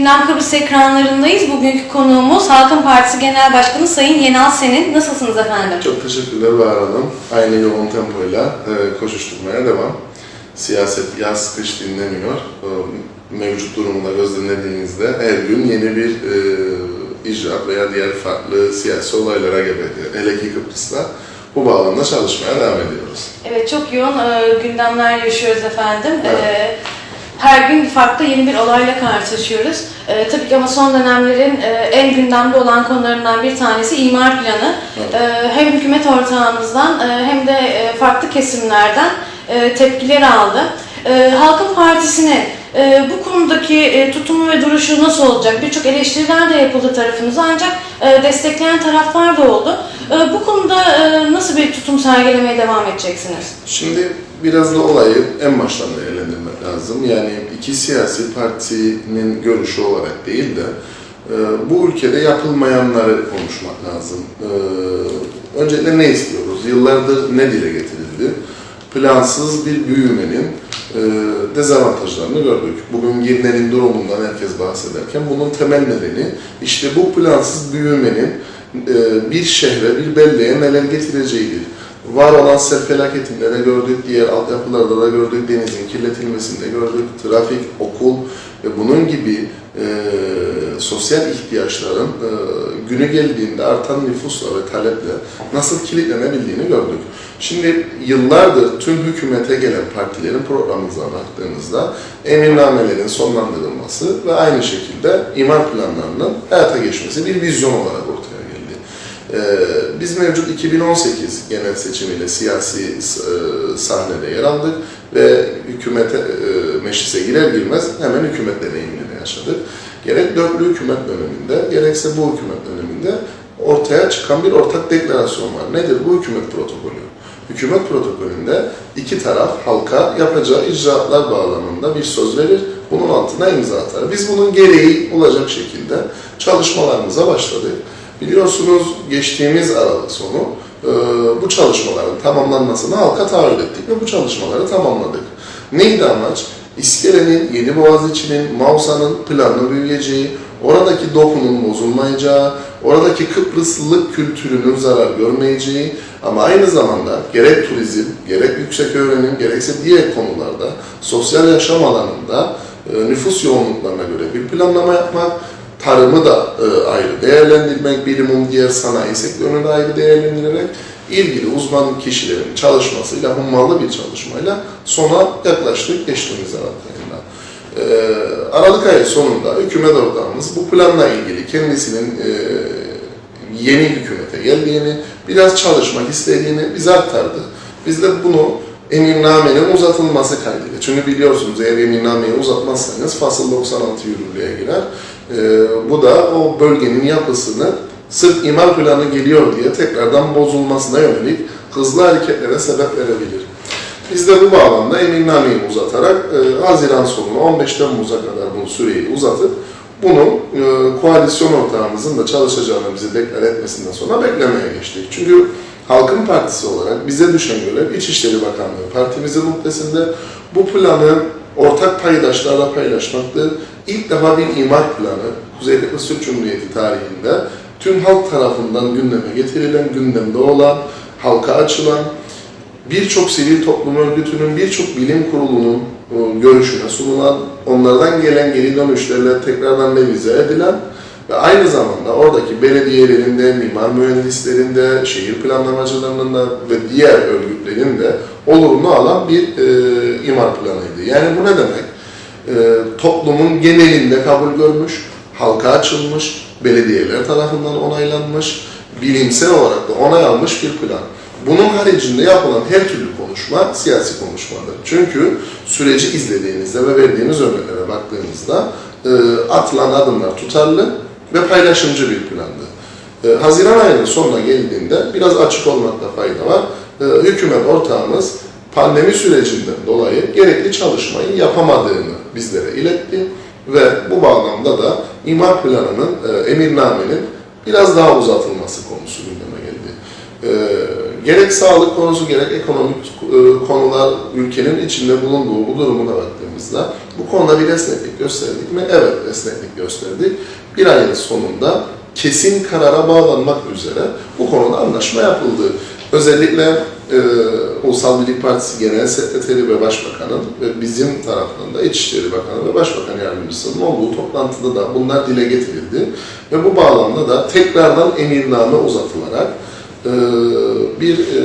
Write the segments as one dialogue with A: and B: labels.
A: Gündem Kıbrıs ekranlarındayız. Bugünkü konuğumuz Halkın Partisi Genel Başkanı Sayın Yenal Senin. Nasılsınız efendim?
B: Çok teşekkürler Bahar Hanım. Aynı yoğun tempoyla e, koşuşturmaya devam. Siyaset yaz kış dinlemiyor. E, mevcut durumda gözlemlediğinizde her gün yeni bir e, icraat veya diğer farklı siyasi olaylara gebe. Hele ki Kıbrıs'ta bu bağlamda çalışmaya devam ediyoruz.
A: Evet çok yoğun e, gündemler yaşıyoruz efendim.
B: Evet.
A: E, her gün farklı yeni bir olayla karşılaşıyoruz. E, tabii ki ama son dönemlerin e, en gündemde olan konularından bir tanesi imar planı. E, hem hükümet ortağımızdan e, hem de e, farklı kesimlerden e, tepkiler aldı. E, Halkın Partisi'ne e, bu konudaki e, tutumu ve duruşu nasıl olacak? Birçok eleştiriler de yapıldı tarafınıza ancak e, destekleyen taraflar da oldu. E, bu konuda e, nasıl bir tutum sergilemeye devam edeceksiniz?
B: Şimdi biraz da olayı en baştan lazım. Yani iki siyasi partinin görüşü olarak değil de e, bu ülkede yapılmayanları konuşmak lazım. E, öncelikle ne istiyoruz? Yıllardır ne dile getirildi? Plansız bir büyümenin e, dezavantajlarını gördük. Bugün Girne'nin durumundan herkes bahsederken bunun temel nedeni işte bu plansız büyümenin bir şehre, bir beldeye neler getireceğidir var olan sel felaketinde de gördük, diğer altyapılarda da gördük, denizin kirletilmesinde gördük, trafik, okul ve bunun gibi e, sosyal ihtiyaçların e, günü geldiğinde artan nüfusla ve taleple nasıl kilitlenebildiğini gördük. Şimdi yıllardır tüm hükümete gelen partilerin programınıza baktığınızda emirnamelerin sonlandırılması ve aynı şekilde imar planlarının hayata geçmesi bir vizyon olarak ortaya geldi. Ee, biz mevcut 2018 genel seçimiyle siyasi e, sahnede yer aldık ve hükümete, e, meclise girer girmez hemen hükümet deneyimini yaşadık. Gerek dörtlü hükümet döneminde, gerekse bu hükümet döneminde ortaya çıkan bir ortak deklarasyon var. Nedir bu hükümet protokolü? Hükümet protokolünde iki taraf halka yapacağı icraatlar bağlamında bir söz verir, bunun altına imza atar. Biz bunun gereği olacak şekilde çalışmalarımıza başladık. Biliyorsunuz geçtiğimiz Aralık sonu e, bu çalışmaların tamamlanmasını halka taahhüt ettik ve bu çalışmaları tamamladık. Neydi amaç? İskelenin, Yeni Boğaziçi'nin, Mausa'nın planlı büyüyeceği, oradaki dokunun bozulmayacağı, oradaki Kıbrıslılık kültürünün zarar görmeyeceği ama aynı zamanda gerek turizm, gerek yüksek öğrenim, gerekse diğer konularda sosyal yaşam alanında e, nüfus yoğunluklarına göre bir planlama yapmak, tarımı da e, ayrı değerlendirmek, bilimum diğer sanayi sektörünü de ayrı değerlendirerek ilgili uzman kişilerin çalışmasıyla, hummalı bir çalışmayla sona yaklaştık geçtiğimiz Aralık ayında. E, Aralık ayı sonunda hükümet ortağımız bu planla ilgili kendisinin e, yeni hükümete geldiğini, biraz çalışmak istediğini bize aktardı. Biz de bunu emirnamenin uzatılması kaydıyla. Çünkü biliyorsunuz eğer emirnameyi uzatmazsanız fasıl 96 yürürlüğe girer. Ee, bu da o bölgenin yapısını sırf imar planı geliyor diye tekrardan bozulmasına yönelik hızlı hareketlere sebep verebilir. Biz de bu bağlamda emirnameyi uzatarak e, Haziran sonuna 15 Temmuz'a kadar bu süreyi uzatıp bunu e, koalisyon ortağımızın da çalışacağını bize deklar etmesinden sonra beklemeye geçtik. Çünkü Halkın Partisi olarak bize düşen görev İçişleri Bakanlığı partimizin muhtesinde bu planı ortak paydaşlarla paylaşmaktır. İlk defa bir imar planı Kuzey Kıbrıs Türk Cumhuriyeti tarihinde tüm halk tarafından gündeme getirilen, gündemde olan, halka açılan, birçok sivil toplum örgütünün, birçok bilim kurulunun e, görüşüne sunulan, onlardan gelen geri dönüşlerle tekrardan revize edilen ve aynı zamanda oradaki belediyelerinde, mimar mühendislerinde, şehir planlamacılarının da ve diğer örgütlerin de olurunu alan bir e, imar planıydı. Yani bu ne demek? E, toplumun genelinde kabul görmüş, halka açılmış, belediyeler tarafından onaylanmış, bilimsel olarak da onay almış bir plan. Bunun haricinde yapılan her türlü konuşma siyasi konuşmadır. Çünkü süreci izlediğinizde ve verdiğiniz örneklere baktığınızda e, atılan adımlar tutarlı ve paylaşımcı bir plandı. E, Haziran ayının sonuna geldiğinde biraz açık olmakta fayda var. E, hükümet ortağımız pandemi sürecinden dolayı gerekli çalışmayı yapamadığını bizlere iletti ve bu bağlamda da imar planının, e, emirnamenin biraz daha uzatılması konusu gündeme geldi. E, gerek sağlık konusu gerek ekonomik e, konular ülkenin içinde bulunduğu bu durumuna baktığımızda bu konuda bir esneklik gösterdik mi? Evet esneklik gösterdik. Bir ayın sonunda kesin karara bağlanmak üzere bu konuda anlaşma yapıldı. Özellikle e, Ulusal Birlik Partisi Genel Sekreteri ve Başbakanın ve bizim taraftan da İçişleri Bakanı ve Başbakan Yardımcısının olduğu toplantıda da bunlar dile getirildi. Ve bu bağlamda da tekrardan emirname uzatılarak e, bir e,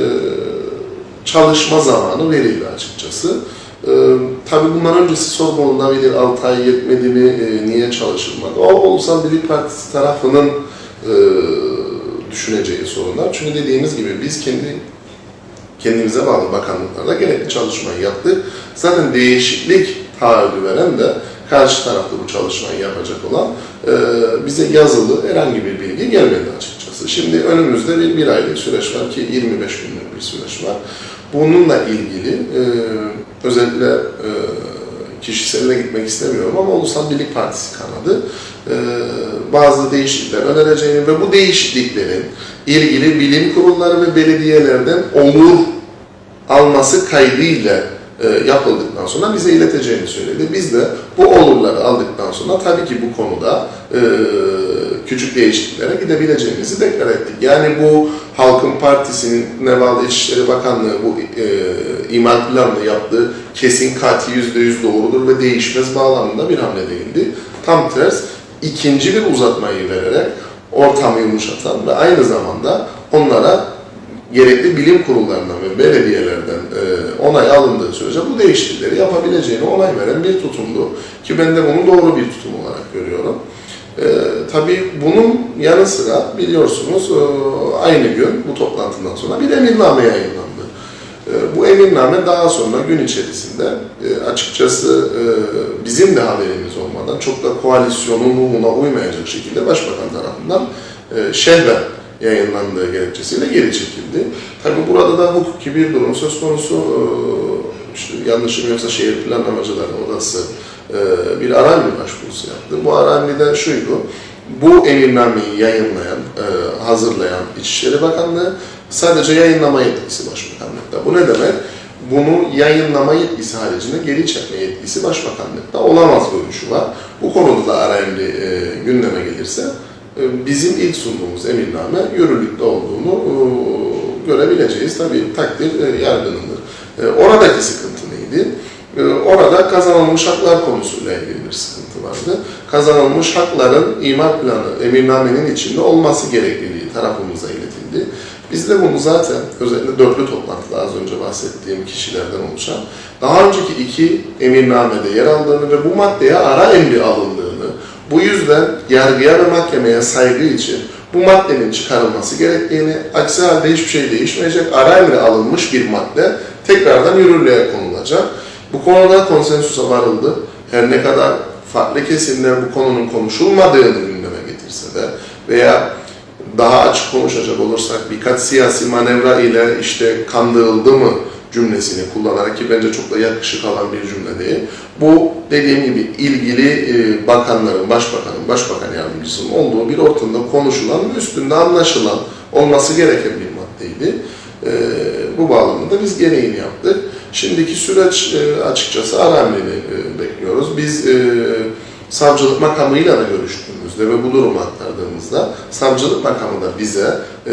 B: çalışma zamanı verildi açıkçası. E, tabii bundan öncesi sorgulanabilir, 6 ay yetmedi mi, e, niye çalışılmadı? O Ulusal Birlik Partisi tarafının e, düşüneceği sorunlar. Çünkü dediğimiz gibi biz kendi kendimize bağlı bakanlıklarda gerekli çalışmayı yaptık. Zaten değişiklik taahhüdü veren de karşı tarafta bu çalışmayı yapacak olan e, bize yazılı herhangi bir bilgi gelmedi açıkçası. Şimdi önümüzde bir, bir aylık süreç var ki 25 günlük bir süreç var. Bununla ilgili e, özellikle e, kişiseline gitmek istemiyorum ama Ulusal Birlik Partisi kanadı e, bazı değişiklikler önereceğini ve bu değişikliklerin ilgili bilim kurulları ve belediyelerden onur alması kaydıyla e, yapıldıktan sonra bize ileteceğini söyledi. Biz de bu olurları aldıktan sonra tabii ki bu konuda e, küçük değişikliklere gidebileceğimizi deklar ettik. Yani bu Halkın Partisi'nin ne bağlı İçişleri Bakanlığı bu e, imar planını yaptığı kesin kati yüzde yüz doğrudur ve değişmez bağlamında bir hamle değildi. Tam ters ikinci bir uzatmayı vererek ortamı yumuşatan ve aynı zamanda onlara gerekli bilim kurullarından ve belediyelerden e, onay alındığı sürece bu değişiklikleri yapabileceğini onay veren bir tutumdu. Ki ben de bunu doğru bir tutum olarak görüyorum. E, tabii bunun yanı sıra biliyorsunuz e, aynı gün bu toplantıdan sonra bir emirname yayınlandı. E, bu emirname daha sonra gün içerisinde e, açıkçası e, bizim de haberimiz olmadan çok da koalisyonun ruhuna uymayacak şekilde Başbakan tarafından e, şehven yayınlandığı gerekçesiyle geri çekildi. Tabi burada da hukuki bir durum söz konusu. Ee, işte yanlışım yoksa şehir planlamacıları odası e, bir aramli başvurusu yaptı. Bu aramli de şuydu. Bu emirnameyi yayınlayan, e, hazırlayan İçişleri Bakanlığı sadece yayınlama yetkisi Başbakanlıkta. Bu ne demek? Bunu yayınlama yetkisi haricinde geri çekme yetkisi Başbakanlıkta olamaz görüşü var. Bu konuda da aramli e, gündeme gelirse bizim ilk sunduğumuz emirname yürürlükte olduğunu görebileceğiz. Tabii takdir e, yargınındır. Oradaki sıkıntı neydi? E, Orada kazanılmış haklar konusuyla ilgili bir sıkıntı vardı. Kazanılmış hakların imar planı, emirnamenin içinde olması gerekliliği tarafımıza iletildi. Biz de bunu zaten özellikle dörtlü toplantıda az önce bahsettiğim kişilerden oluşan daha önceki iki emirnamede yer aldığını ve bu maddeye ara emri alındığını, bu yüzden yargıya ve mahkemeye saygı için bu maddenin çıkarılması gerektiğini, aksi halde hiçbir şey değişmeyecek, ara emri alınmış bir madde tekrardan yürürlüğe konulacak. Bu konuda konsensusa varıldı. Her ne kadar farklı kesimler bu konunun konuşulmadığını gündeme getirse de veya daha açık konuşacak olursak birkaç siyasi manevra ile işte kandırıldı mı cümlesini kullanarak ki bence çok da yakışık alan bir cümle değil. Bu dediğim gibi ilgili e, bakanların, başbakanın, başbakan yardımcısının olduğu bir ortamda konuşulan, üstünde anlaşılan olması gereken bir maddeydi. E, bu bağlamda biz gereğini yaptık. Şimdiki süreç e, açıkçası ara emrini e, bekliyoruz. Biz e, savcılık makamıyla da görüştüğümüzde ve bu durumu aktardığımızda savcılık makamı da bize e,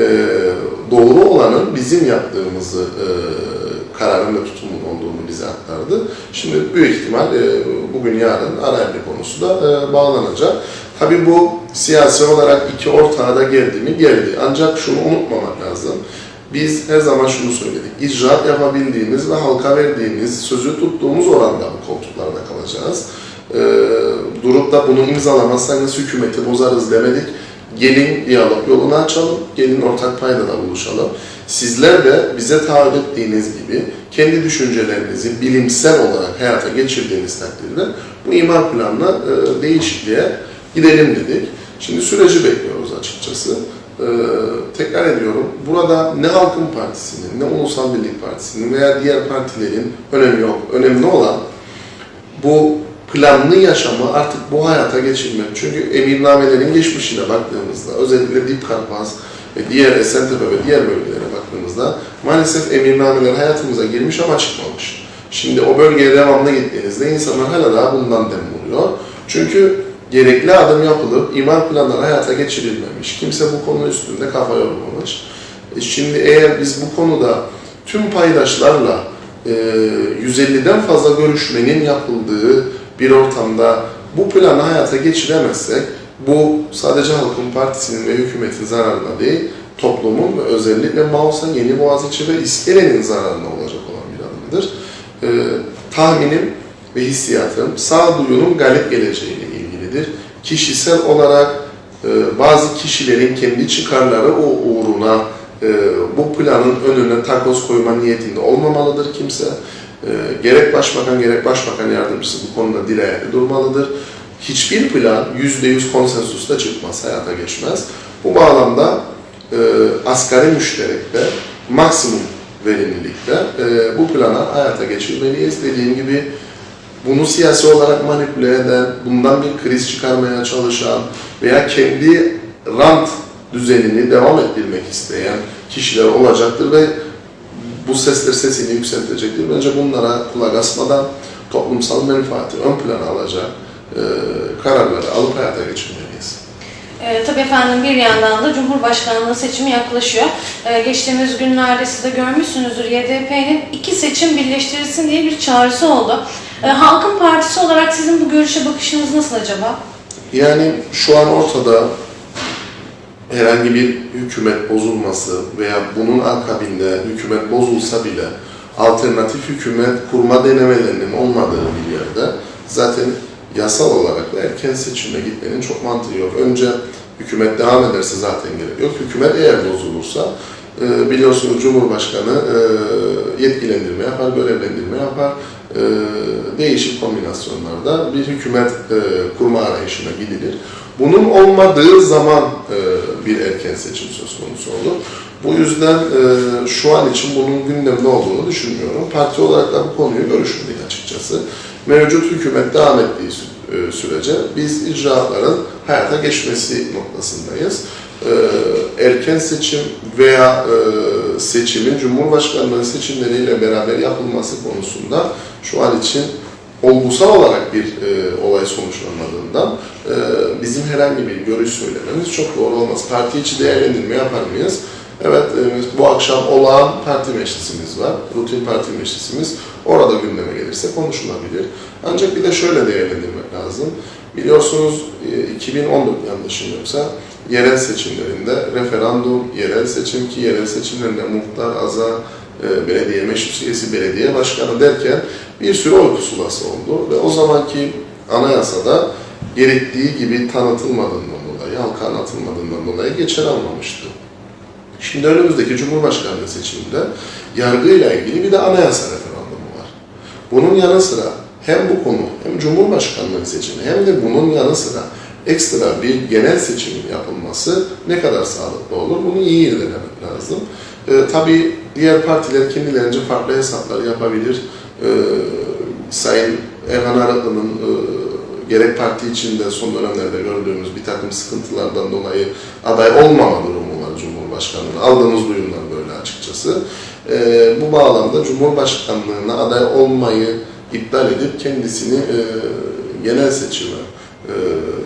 B: doğru olanın bizim yaptığımızı kararın ve tutumun olduğunu bize aktardı. Şimdi büyük ihtimal bugün yarın ara emri konusu da bağlanacak. Tabii bu siyasi olarak iki ortağa da geldi mi? Geldi. Ancak şunu unutmamak lazım. Biz her zaman şunu söyledik. İcraat yapabildiğimiz ve halka verdiğimiz, sözü tuttuğumuz oranda bu koltuklarda kalacağız. Ee, durup da bunu imzalamazsanız hükümeti bozarız demedik. Gelin diyalog yolunu açalım, gelin ortak paydada buluşalım. Sizler de bize taahhüt ettiğiniz gibi kendi düşüncelerinizi bilimsel olarak hayata geçirdiğiniz takdirde bu imar planına e, değişikliğe gidelim dedik. Şimdi süreci bekliyoruz açıkçası. Ee, tekrar ediyorum, burada ne Halkın Partisi'nin, ne Ulusal Birlik Partisi'nin veya diğer partilerin önemi yok. Önemli olan bu planlı yaşamı artık bu hayata geçirmek. Çünkü emirnamelerin geçmişine baktığımızda, özellikle Dip Karpaz ve diğer Esentepe ve diğer bölgelere baktığımızda maalesef emirnameler hayatımıza girmiş ama çıkmamış. Şimdi o bölgeye devamlı gittiğinizde insanlar hala daha bundan dem vuruyor. Çünkü gerekli adım yapılıp imar planları hayata geçirilmemiş. Kimse bu konu üstünde kafa yormamış. E Şimdi eğer biz bu konuda tüm paydaşlarla e, 150'den fazla görüşmenin yapıldığı bir ortamda bu planı hayata geçiremezsek bu sadece Halkın Partisi'nin ve hükümetin zararına değil, toplumun ve özellikle Mausa, Yeni Boğaziçi ve İskele'nin zararına olacak olan bir adımdır. E, tahminim ve hissiyatım sağduyunun galip geleceğiyle ilgilidir. Kişisel olarak e, bazı kişilerin kendi çıkarları o uğruna e, bu planın önüne takoz koyma niyetinde olmamalıdır kimse. E, gerek başbakan gerek başbakan yardımcısı bu konuda ayakta durmalıdır. Hiçbir plan %100 konsensusla çıkmaz, hayata geçmez. Bu bağlamda e, asgari müşterekte, maksimum verimlilikte e, bu plana hayata geçirmeliyiz. Dediğim gibi bunu siyasi olarak manipüle eden, bundan bir kriz çıkarmaya çalışan veya kendi rant düzenini devam ettirmek isteyen kişiler olacaktır ve bu sesler sesini yükseltecektir. Bence bunlara kulak asmadan toplumsal menfaati ön plana alacak e, kararları alıp hayata geçirmeliyiz.
A: E, tabii efendim bir yandan da Cumhurbaşkanlığı seçimi yaklaşıyor. E, geçtiğimiz günlerde siz de görmüşsünüzdür YDP'nin iki seçim birleştirilsin diye bir çağrısı oldu. E, Halkın Partisi olarak sizin bu görüşe bakışınız nasıl acaba?
B: Yani şu an ortada herhangi bir hükümet bozulması veya bunun akabinde hükümet bozulsa bile alternatif hükümet kurma denemelerinin olmadığı bir yerde zaten yasal olarak da erken seçime gitmenin çok mantığı yok. Önce hükümet devam ederse zaten gerek yok. Hükümet eğer bozulursa e, biliyorsunuz Cumhurbaşkanı e, yetkilendirme yapar, görevlendirme yapar. E, değişik kombinasyonlarda bir hükümet e, kurma arayışına gidilir. Bunun olmadığı zaman e, bir erken seçim söz konusu olur. Bu yüzden e, şu an için bunun gündemde olduğunu düşünmüyorum. Parti olarak da bu konuyu görüşmedik açıkçası. Mevcut hükümet devam ettiği e, sürece biz icraatların hayata geçmesi noktasındayız. E, erken seçim veya e, seçimin Cumhurbaşkanlığı seçimleriyle beraber yapılması konusunda şu an için olgusal olarak bir e, olay sonuçlanmadığından e, bizim herhangi bir görüş söylememiz çok doğru olmaz. Parti içi değerlendirme yapar mıyız? Evet, e, bu akşam olağan parti meclisimiz var, rutin parti meclisimiz. Orada gündeme gelirse konuşulabilir. Ancak bir de şöyle değerlendirmek lazım. Biliyorsunuz e, 2014 yanlışım yoksa yerel seçimlerinde referandum, yerel seçim ki yerel seçimlerinde muhtar, aza, e, belediye meclis üyesi, belediye başkanı derken bir sürü oy pusulası oldu ve o zamanki anayasada gerektiği gibi tanıtılmadığından dolayı, halka anlatılmadığından dolayı geçer almamıştı. Şimdi önümüzdeki Cumhurbaşkanlığı seçiminde yargıyla ilgili bir de anayasa referandumu var. Bunun yanı sıra hem bu konu hem Cumhurbaşkanlığı seçimi hem de bunun yanı sıra ekstra bir genel seçimin yapılması ne kadar sağlıklı olur bunu iyi irdelemek lazım. Ee, tabii diğer partiler kendilerince farklı hesaplar yapabilir. Ee, Sayın Erhan Aratlı'nın e, gerek parti içinde son dönemlerde gördüğümüz bir takım sıkıntılardan dolayı aday olmama durumu var Cumhurbaşkanlığı'na. Aldığımız duyumlar böyle açıkçası. Ee, bu bağlamda Cumhurbaşkanlığı'na aday olmayı iptal edip kendisini e, genel seçime e,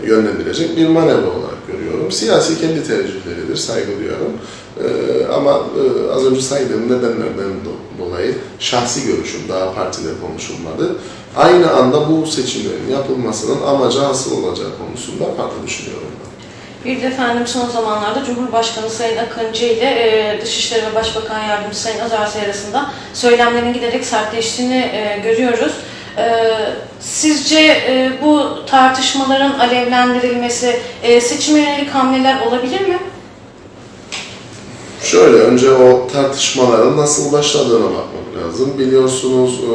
B: yönlendirecek bir manevra olarak görüyorum. Siyasi kendi tercihleridir, saygı duyarım. E, ama e, az önce saydığım nedenlerden do- dolayı şahsi görüşüm daha partide konuşulmadı. Aynı anda bu seçimlerin yapılmasının amacı hasıl olacağı konusunda farklı düşünüyorum ben.
A: Bir de efendim son zamanlarda Cumhurbaşkanı Sayın Akıncı ile e, Dışişleri ve Başbakan Yardımcısı Sayın Azarsı arasında söylemlerin giderek sertleştiğini e, görüyoruz. E, sizce e, bu tartışmaların alevlendirilmesi e, seçime yönelik hamleler olabilir mi?
B: Şöyle, önce o tartışmaların nasıl başladığına bakmak lazım. Biliyorsunuz e,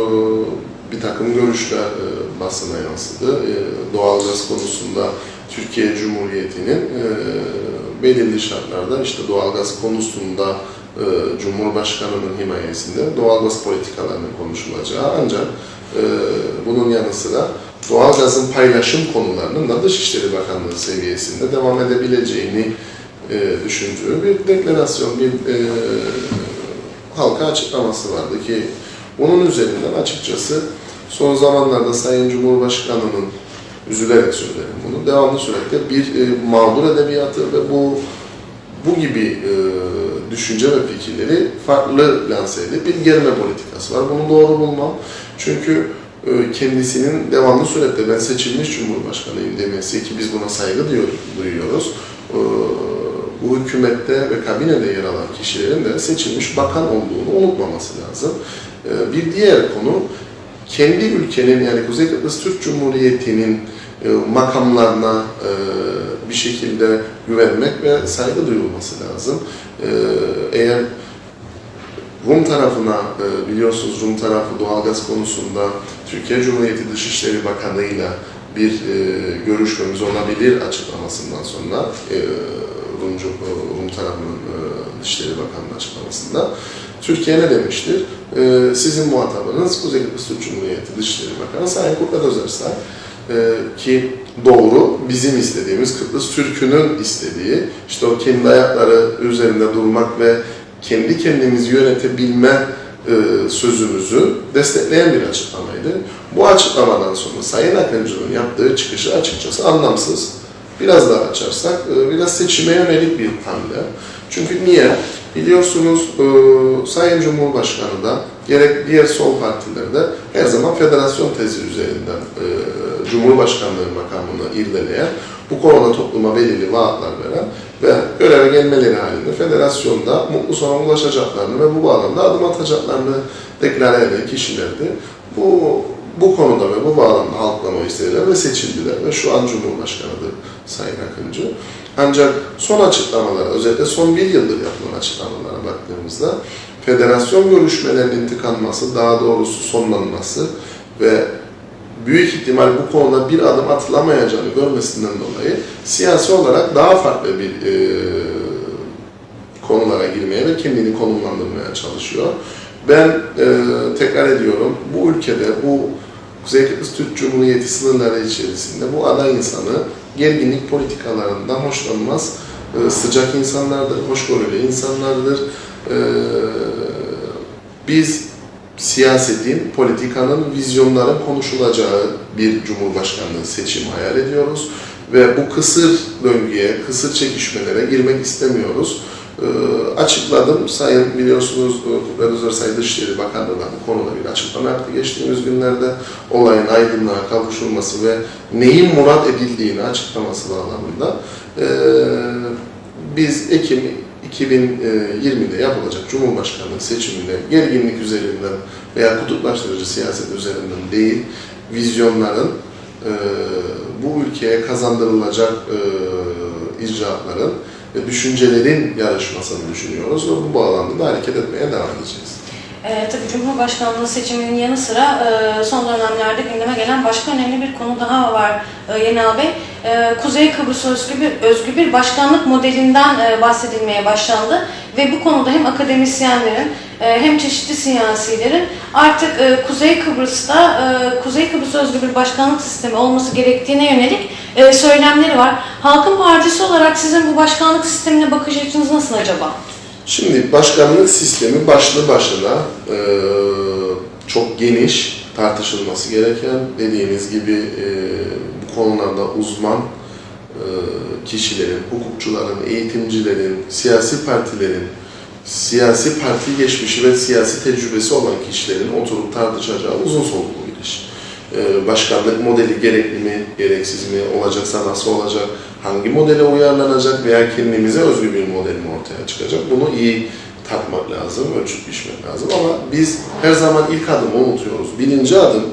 B: bir takım görüşler e, basına yansıdı. Doğalgaz konusunda Türkiye Cumhuriyeti'nin belirli şartlarda işte doğalgaz konusunda Cumhurbaşkanı'nın himayesinde doğalgaz politikalarının konuşulacağı ancak bunun yanı sıra doğalgazın paylaşım konularının da Dışişleri Bakanlığı seviyesinde devam edebileceğini e, düşündüğü bir deklarasyon, bir e, halka açıklaması vardı ki bunun üzerinden açıkçası son zamanlarda Sayın Cumhurbaşkanı'nın üzülerek söylerim bunu. Devamlı sürekli bir e, mağdur edebiyatı ve bu bu gibi e, düşünce ve fikirleri farklı lanse edip bir germe politikası var. Bunu doğru bulmam. Çünkü e, kendisinin devamlı sürekli ben seçilmiş cumhurbaşkanıyım demesi ki biz buna saygı duyuyoruz. E, bu hükümette ve kabinede yer alan kişilerin de seçilmiş bakan olduğunu unutmaması lazım. E, bir diğer konu kendi ülkenin yani Kuzey Kıbrıs Türk Cumhuriyeti'nin makamlarına bir şekilde güvenmek ve saygı duyulması lazım. Eğer Rum tarafına e, biliyorsunuz Rum tarafı doğalgaz konusunda Türkiye Cumhuriyeti Dışişleri Bakanı'yla bir e, görüşmemiz olabilir açıklamasından sonra e, Rumcu, Rum tarafının Dışişleri Bakanı'nın açıklamasında Türkiye ne demiştir? Sizin muhatabınız Kuzey Kıbrıs Türk Cumhuriyeti Dışişleri Bakanı Sayın Kutlat Özersay ki doğru bizim istediğimiz Kıbrıs Türk'ünün istediği işte o kendi ayakları üzerinde durmak ve kendi kendimizi yönetebilme e, sözümüzü destekleyen bir açıklamaydı. Bu açıklamadan sonra Sayın Akıncı'nın yaptığı çıkışı açıkçası anlamsız. Biraz daha açarsak e, biraz seçime yönelik bir hamle. Çünkü niye? Biliyorsunuz e, Sayın Cumhurbaşkanı da gerek diğer sol partilerde her zaman federasyon tezi üzerinden e, Cumhurbaşkanlığı makamını irdeleyen, bu konuda topluma belirli vaatler veren ve göreve gelmeleri halinde federasyonda mutlu sona ulaşacaklarını ve bu bağlamda adım atacaklarını deklare eden kişilerdi. Bu bu konuda ve bu bağlamda halklama istediler ve seçildiler ve şu an Cumhurbaşkanı'dır Sayın Akıncı. Ancak son açıklamalara, özellikle son bir yıldır yapılan açıklamalara baktığımızda federasyon görüşmelerinin tıkanması, daha doğrusu sonlanması ve büyük ihtimal bu konuda bir adım atılamayacağını görmesinden dolayı siyasi olarak daha farklı bir e, konulara girmeye ve kendini konumlandırmaya çalışıyor. Ben e, tekrar ediyorum, bu ülkede, bu Kuzey Kıbrıs Türk Cumhuriyeti sınırları içerisinde bu aday insanı gerginlik politikalarından hoşlanmaz. E, sıcak insanlardır, hoşgörülü insanlardır. E, biz siyasetin, politikanın, vizyonların konuşulacağı bir cumhurbaşkanlığı seçimi hayal ediyoruz. Ve bu kısır döngüye, kısır çekişmelere girmek istemiyoruz. E, açıkladım. Sayın biliyorsunuz Kutlar Özer Sayın Dışişleri Bakanlığı'ndan bu konuda bir açıklama yaptı geçtiğimiz günlerde. Olayın aydınlığa kavuşulması ve neyin murat edildiğini açıklaması bağlamında e, biz Ekim 2020'de yapılacak Cumhurbaşkanlığı seçiminde gerginlik üzerinden veya kutuplaştırıcı siyaset üzerinden değil, vizyonların e, bu ülkeye kazandırılacak e, icraatların ve düşüncelerin yarışmasını düşünüyoruz ve bu bağlamda da hareket etmeye devam edeceğiz.
A: E, tabii Cumhurbaşkanlığı seçiminin yanı sıra e, son dönemlerde gündeme gelen başka önemli bir konu daha var e, Yenal Bey. E, Kuzey Kıbrıs özgü bir, özgü bir başkanlık modelinden e, bahsedilmeye başlandı ve bu konuda hem akademisyenlerin e, hem çeşitli siyasilerin artık e, Kuzey Kıbrıs'ta e, Kuzey Kıbrıs özgü bir başkanlık sistemi olması gerektiğine yönelik e, söylemleri var. Halkın Partisi olarak sizin bu başkanlık sistemine bakış açınız nasıl acaba?
B: Şimdi başkanlık sistemi başlı başına e, çok geniş, tartışılması gereken, dediğiniz gibi e, bu konularda uzman e, kişilerin, hukukçuların, eğitimcilerin, siyasi partilerin, siyasi parti geçmişi ve siyasi tecrübesi olan kişilerin oturup tartışacağı uzun soluklu bir iş. E, başkanlık modeli gerekli mi, gereksiz mi, olacaksa nasıl olacak, hangi modele uyarlanacak veya kendimize özgü bir model mi ortaya çıkacak bunu iyi tartmak lazım, ölçüp biçmek lazım ama biz her zaman ilk adımı unutuyoruz. Birinci adım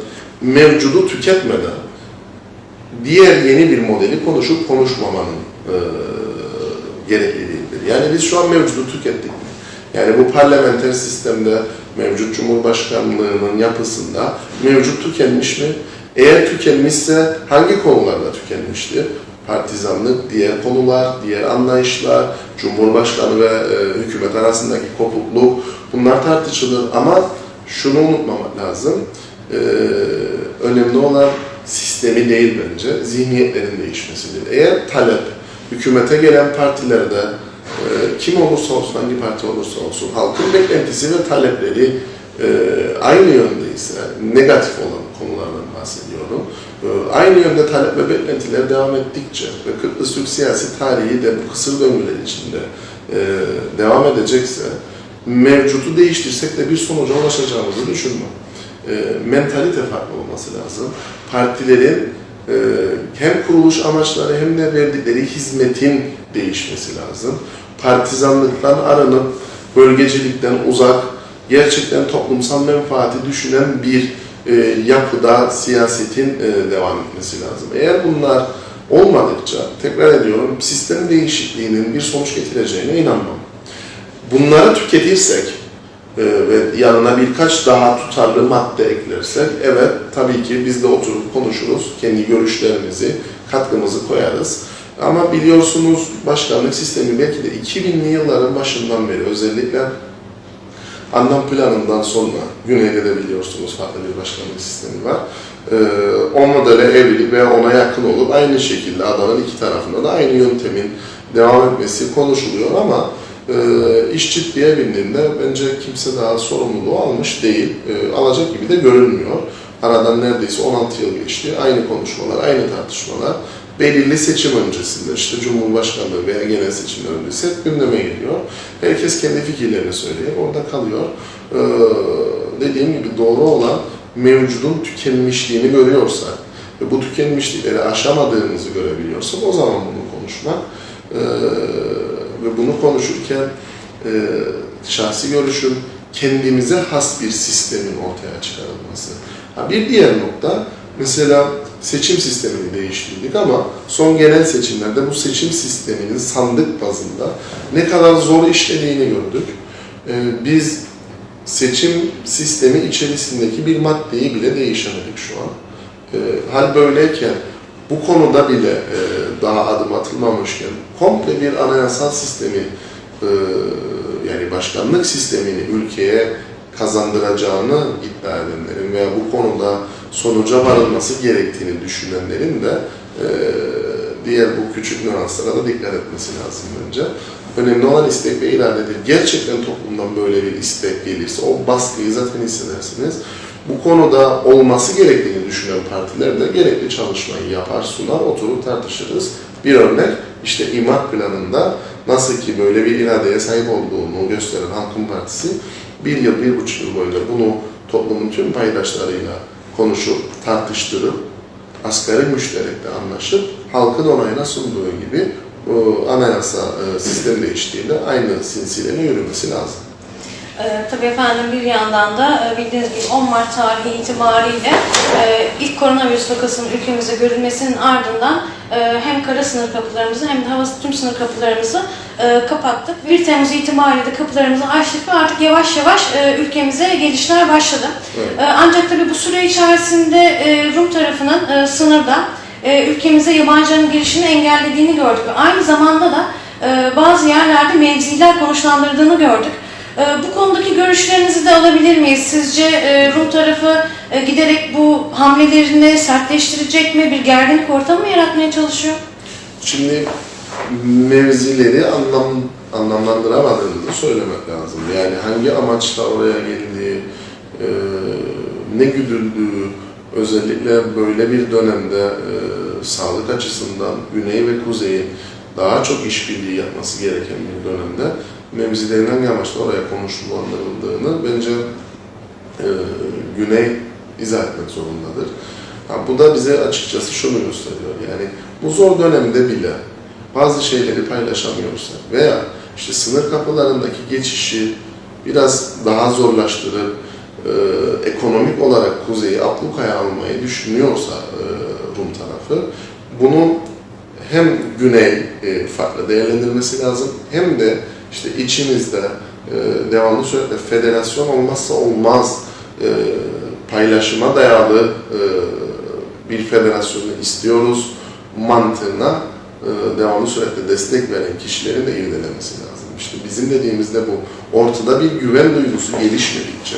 B: mevcudu tüketmeden diğer yeni bir modeli konuşup konuşmamanın e, gerekliliğidir. Yani biz şu an mevcudu tükettik? Yani bu parlamenter sistemde mevcut Cumhurbaşkanlığının yapısında mevcut tükenmiş mi? Eğer tükenmişse hangi konularda tükenmiştir? Partizanlık, diğer konular, diğer anlayışlar, Cumhurbaşkanı ve e, hükümet arasındaki kopukluk bunlar tartışılır ama şunu unutmamak lazım. E, önemli olan sistemi değil bence, zihniyetlerin değişmesidir. Eğer talep hükümete gelen partilerde e, kim olursa olsun, hangi parti olursa olsun, halkın beklentisi ve talepleri e, aynı yöndeyse, negatif olan konulardan bahsediyorum, aynı yönde talep ve beklentiler devam ettikçe ve Kıbrıs Türk siyasi tarihi de bu kısır döngüler içinde e, devam edecekse, mevcutu değiştirsek de bir sonuca ulaşacağımızı düşünmem. E, mentalite farklı olması lazım. Partilerin e, hem kuruluş amaçları hem de verdikleri hizmetin değişmesi lazım. Partizanlıktan arınıp bölgecilikten uzak, gerçekten toplumsal menfaati düşünen bir yapıda siyasetin e, devam etmesi lazım. Eğer bunlar olmadıkça, tekrar ediyorum, sistem değişikliğinin bir sonuç getireceğine inanmam. Bunları tüketirsek e, ve yanına birkaç daha tutarlı madde eklersek, evet tabii ki biz de oturup konuşuruz, kendi görüşlerimizi, katkımızı koyarız. Ama biliyorsunuz başkanlık sistemi belki de 2000'li yılların başından beri özellikle anlam planından sonra Güney'de de biliyorsunuz farklı bir başkanlık sistemi var. Ee, o modele evlilik veya ona yakın olup aynı şekilde adanın iki tarafında da aynı yöntemin devam etmesi konuşuluyor ama e, iş ciddiye bindiğinde bence kimse daha sorumluluğu almış değil. E, alacak gibi de görünmüyor. Aradan neredeyse 16 yıl geçti. Aynı konuşmalar, aynı tartışmalar. Belirli seçim öncesinde işte Cumhurbaşkanlığı veya genel seçimler öncesi hep gündeme geliyor. Herkes kendi fikirlerini söyleyip orada kalıyor. Ee, dediğim gibi doğru olan mevcudun tükenmişliğini görüyorsak ve bu tükenmişlikleri aşamadığımızı görebiliyorsak o zaman bunu konuşmak ee, ve bunu konuşurken e, şahsi görüşüm kendimize has bir sistemin ortaya çıkarılması. Ha, bir diğer nokta mesela seçim sistemini değiştirdik ama son genel seçimlerde bu seçim sisteminin sandık bazında ne kadar zor işlediğini gördük. Ee, biz seçim sistemi içerisindeki bir maddeyi bile değişemedik şu an. Ee, hal böyleyken bu konuda bile e, daha adım atılmamışken komple bir anayasal sistemi e, yani başkanlık sistemini ülkeye kazandıracağını iddia edenlerin veya bu konuda sonuca varılması gerektiğini düşünenlerin de e, diğer bu küçük nüanslara da dikkat etmesi lazım bence. Önemli olan istek ve iradedir. Gerçekten toplumdan böyle bir istek gelirse o baskıyı zaten hissedersiniz. Bu konuda olması gerektiğini düşünen partiler de gerekli çalışmayı yapar, sunar, oturup tartışırız. Bir örnek işte imar planında nasıl ki böyle bir iradeye sahip olduğunu gösteren Halkın Partisi bir yıl, bir buçuk yıl boyunca bunu toplumun tüm paydaşlarıyla konuşup, tartıştırıp, asgari müşterekte anlaşıp halkın onayına sunduğu gibi o anayasa e, sistem değiştiğinde aynı silsilenin yürümesi lazım.
A: Ee, tabii efendim bir yandan da e, bildiğiniz gibi 10 Mart tarihi itibariyle e, ilk koronavirüs vakasının ülkemizde görülmesinin ardından e, hem kara sınır kapılarımızı hem de hava tüm sınır kapılarımızı e, kapattık. 1 Temmuz itibariyle de kapılarımızı açtık ve artık yavaş yavaş e, ülkemize gelişler başladı.
B: Evet.
A: E, ancak tabii bu süre içerisinde e, Rum tarafının e, sınırda e, ülkemize yabancıların girişini engellediğini gördük. Aynı zamanda da e, bazı yerlerde mevziler konuşlandırdığını gördük. E, bu konudaki görüşlerinizi de alabilir miyiz? Sizce e, Rum tarafı e, giderek bu hamlelerini sertleştirecek mi? Bir gerginlik ortamı mı yaratmaya çalışıyor?
B: Şimdi mevzileri anlam anlamlandıramadığını söylemek lazım. Yani hangi amaçla oraya geldiği, e, ne güdüldüğü, özellikle böyle bir dönemde sağlık açısından Güney ve Kuzey'in daha çok işbirliği yapması gereken bir dönemde mevzilerin hangi amaçla oraya konuşlandırıldığını bence e, Güney izah etmek zorundadır. Ha, bu da bize açıkçası şunu gösteriyor. Yani bu zor dönemde bile bazı şeyleri paylaşamıyorsak veya işte sınır kapılarındaki geçişi biraz daha zorlaştırıp e, ekonomik olarak kuzeyi ablukaya almayı düşünüyorsa e, Rum tarafı bunun hem güney e, farklı değerlendirmesi lazım hem de işte içimizde e, devamlı sürekli federasyon olmazsa olmaz e, paylaşıma dayalı e, bir federasyonu istiyoruz mantığına e, devamlı sürekli destek veren kişilerin de irdelemesi lazım. İşte bizim dediğimizde bu ortada bir güven duygusu gelişmedikçe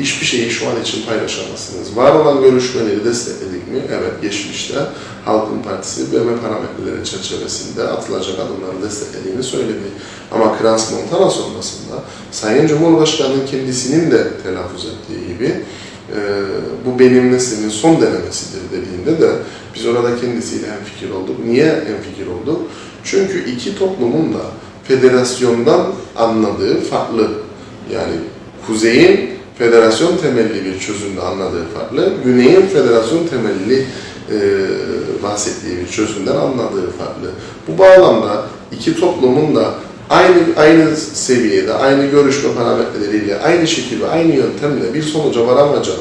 B: hiçbir şeyi şu an için paylaşamazsınız. Var olan görüşmeleri destekledik mi? Evet, geçmişte Halkın Partisi BM parametreleri çerçevesinde atılacak adımları desteklediğini söyledi. Ama Krans Montana sonrasında Sayın Cumhurbaşkanı'nın kendisinin de telaffuz ettiği gibi e, bu benim neslimin son denemesidir dediğinde de biz orada kendisiyle hemfikir olduk. Niye hemfikir olduk? Çünkü iki toplumun da federasyondan anladığı farklı. Yani kuzeyin federasyon temelli bir çözümde anladığı farklı, güneyin federasyon temelli e, bahsettiği bir çözümden anladığı farklı. Bu bağlamda iki toplumun da aynı aynı seviyede, aynı görüşme parametreleriyle, aynı şekilde, aynı yöntemle bir sonuca varamayacağını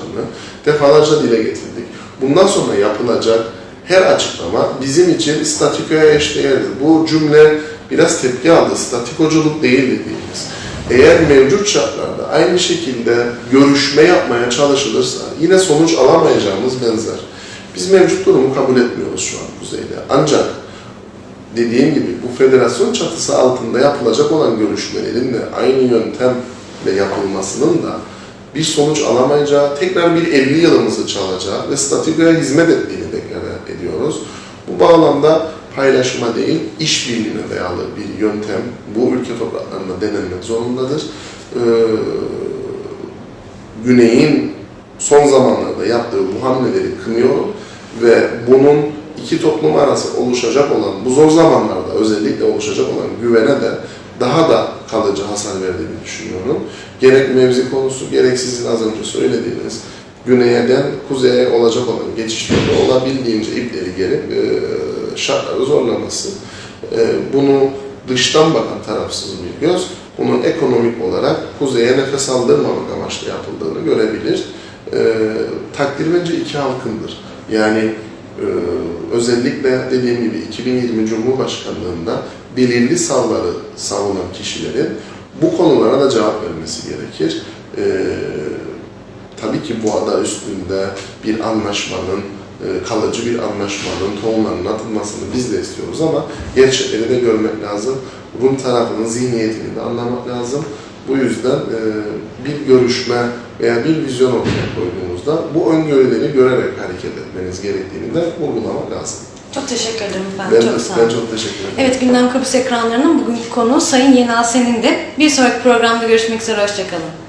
B: defalarca dile getirdik. Bundan sonra yapılacak her açıklama bizim için statikoya eşdeğerdir. Bu cümle biraz tepki aldı. Statikoculuk değil dediğimiz. Eğer mevcut şartlarda aynı şekilde görüşme yapmaya çalışılırsa yine sonuç alamayacağımız benzer. Biz mevcut durumu kabul etmiyoruz şu an Kuzey'de. Ancak dediğim gibi bu federasyon çatısı altında yapılacak olan görüşmelerin de aynı yöntemle yapılmasının da bir sonuç alamayacağı, tekrar bir 50 yılımızı çalacağı ve statikoya hizmet ettiğini deklar ediyoruz. Bu bağlamda paylaşma değil, işbirliğine dayalı bir yöntem bu ülke topraklarında denenmek zorundadır. Ee, Güney'in son zamanlarda yaptığı bu hamleleri kınıyorum ve bunun iki toplum arası oluşacak olan, bu zor zamanlarda özellikle oluşacak olan güvene de daha da kalıcı hasar verdiğini düşünüyorum. Gerek mevzi konusu, gerek sizin az önce söylediğiniz güneyden kuzeye olacak olan geçişlerde olabildiğince ipleri gerip e, şartları zorlaması. E, bunu dıştan bakan tarafsız bir göz, bunun ekonomik olarak kuzeye nefes aldırmamak amaçlı yapıldığını görebilir. E, takdir bence iki halkındır. Yani e, özellikle dediğim gibi 2020 Cumhurbaşkanlığında belirli savları savunan kişilerin bu konulara da cevap vermesi gerekir. E, tabii ki bu ada üstünde bir anlaşmanın, kalıcı bir anlaşmanın tohumlarının atılmasını biz de istiyoruz ama gerçekleri de görmek lazım. Rum tarafının zihniyetini de anlamak lazım. Bu yüzden e, bir görüşme veya bir vizyon ortaya koyduğunuzda bu öngörüleri görerek hareket etmeniz gerektiğini de vurgulamak lazım.
A: Çok teşekkür ederim efendim.
B: Ben,
A: çok sağ
B: ben
A: olun.
B: çok teşekkür ederim.
A: Evet Gündem Kıbrıs ekranlarının bugünkü konu Sayın Yenal Senindi. Bir sonraki programda görüşmek üzere. Hoşçakalın.